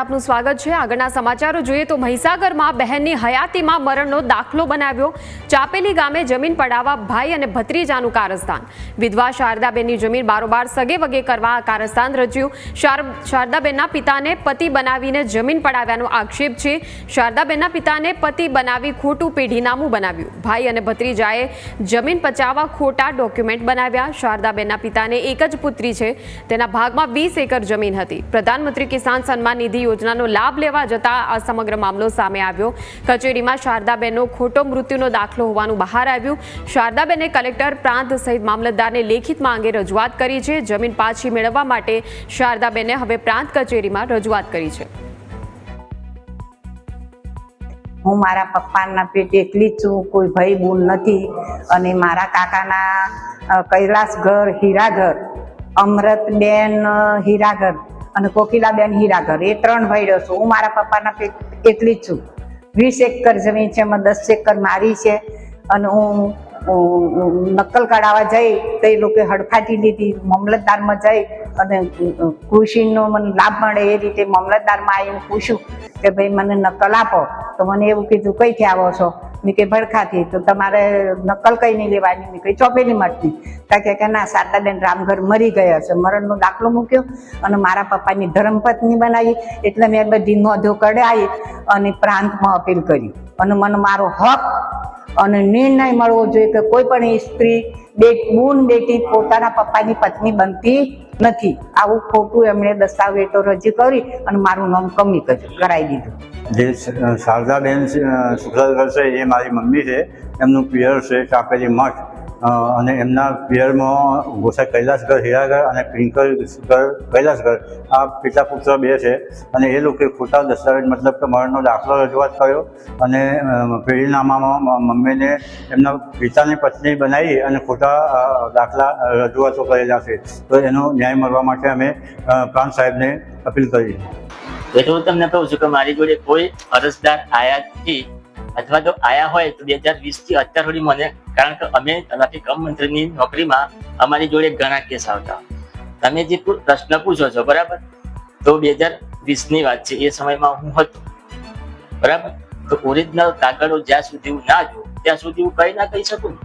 આપનું સ્વાગત છે. આગળના સમાચારો જોઈએ તો મહીસાગરમાં બહેનની હયાતીમાં મરણનો દાખલો બનાવ્યો. ચાપેલી ગામે જમીન પડાવવા ભાઈ અને ભત્રીજાનું કારસ્તાન. વિધવા શારદાબેનની જમીન બારોબાર સગે વગે કરવા આ કારસ્તાન રચ્યું. શાર- શારદાબેનના પિતાને પતિ બનાવીને જમીન પડાવ્યાનો આક્ષેપ છે. શારદાબેનના પિતાને પતિ બનાવી ખોટું પેઢીનામું બનાવ્યું. ભાઈ અને ભત્રીજાએ જમીન પચાવવા ખોટા ડોક્યુમેન્ટ બનાવ્યા. શારદાબેનના પિતાને એક જ પુત્રી છે. તેના ભાગમાં વીસ એકર જમીન હતી. પ્રધાનમંત્રી કિસાન સન્માન નિધિ યોજનાનો લાભ લેવા જતા આ સમગ્ર મામલો સામે આવ્યો. કચેરીમાં શારદાબેનનો ખોટો મૃત્યુનો દાખલો હોવાનું બહાર આવ્યું. શારદાબેને કલેક્ટર પ્રાંત સહિત મામલતદારને લેખિતમાં અંગે રજૂઆત કરી છે. જમીન પાછી મેળવવા માટે શારદાબેને હવે પ્રાંત કચેરીમાં રજૂઆત કરી છે. હું મારા પપ્પાના પેટ એકલી જ છું, કોઈ ભાઈ બૂન નથી અને મારા કાકાના કૈલાસ કૈલાસઘર, હીરાઘર અમૃતબેન હીરાઘર અને કોકિલાબેન હીરાઘર એ ત્રણ ભાઈઓ છું. હું મારા પપ્પાના એકલી જ છું. વીસ એકર જમીન છે, એમાં દસ એકર મારી છે. અને હું નકલ કઢાવવા જઈ, તો એ લોકોએ હડફાટી લીધી, મામલતદારમાં જઈ અને કૃષિનો મને લાભ મળે એ રીતે મામલતદારમાં આવીને પૂછ્યું કે ભાઈ, મને નકલ આપો. તો મને એવું કીધું, કઈથી આવો છો? મેં કે ભડખાથી. તો તમારે નકલ કઈ નહીં લેવાની. મેં કઈ ચોપેલી મટતી કાંઈ કે ના, શારદાબેન રામઘર મરી ગયા છે. મરણનો દાખલો મૂક્યો અને મારા પપ્પાની ધર્મપત્ની બનાવી એટલે મેં બધી નોંધો કઢાવી અને પ્રાંતમાં અપીલ કરી. અને મને મારો હક અને નિર્ણય મળવો જોઈએ કે કોઈ પણ સ્ત્રી, બે બૂન બેટી પોતાના પપ્પાની પત્ની બનતી નથી. આવું ખોટું એમણે દસ્તાવેજો રજૂ કરી અને મારું નામ કમી કરાવી દીધું. જે શારદાબેન શુક્લા છે એ મારી મમ્મી છે. એમનું પિયર છે ચાપેલી મઠ અને એમના પિયરમાં ગોસાઈ કૈલાસગર, હીરાગર અને ક્રિંકલ ઘર કૈલાસગર. આ પિતા પુત્ર બે છે. અને એ લોકોએ ખોટા દસ્તાવેજ, મતલબ કે મરણનો દાખલો રજૂઆત કર્યો. અને પેઢીનામામાં મમ્મીને એમના પિતાની પત્ની બનાવી અને ખોટા દાખલા રજૂઆતો કરેલા છે. તો એનો ન્યાય મળવા માટે અમે પ્રાંત સાહેબને અપીલ કરી. એટલે હું તમને કહું છું કે મારી જોડે કોઈ અરજદાર આયા નથી, અથવા તો આયા હોય તો બે હજાર વીસથી અત્યાર સુધી મને, કારણ કે અમે ટ્રાફિક મંત્રીની નોકરીમાં અમારી જોડે ઘણા કેસ આવતા. તમે જે પ્રશ્ન પૂછો છો, બરાબર? તો બે હજાર વીસની વાત છે, એ સમયમાં હું હતો. બરાબર? તો ઓરિજિનલ કાગળો જ્યાં સુધી હું ના જોઉં, ત્યાં સુધી હું કઈ ના કહી શકું?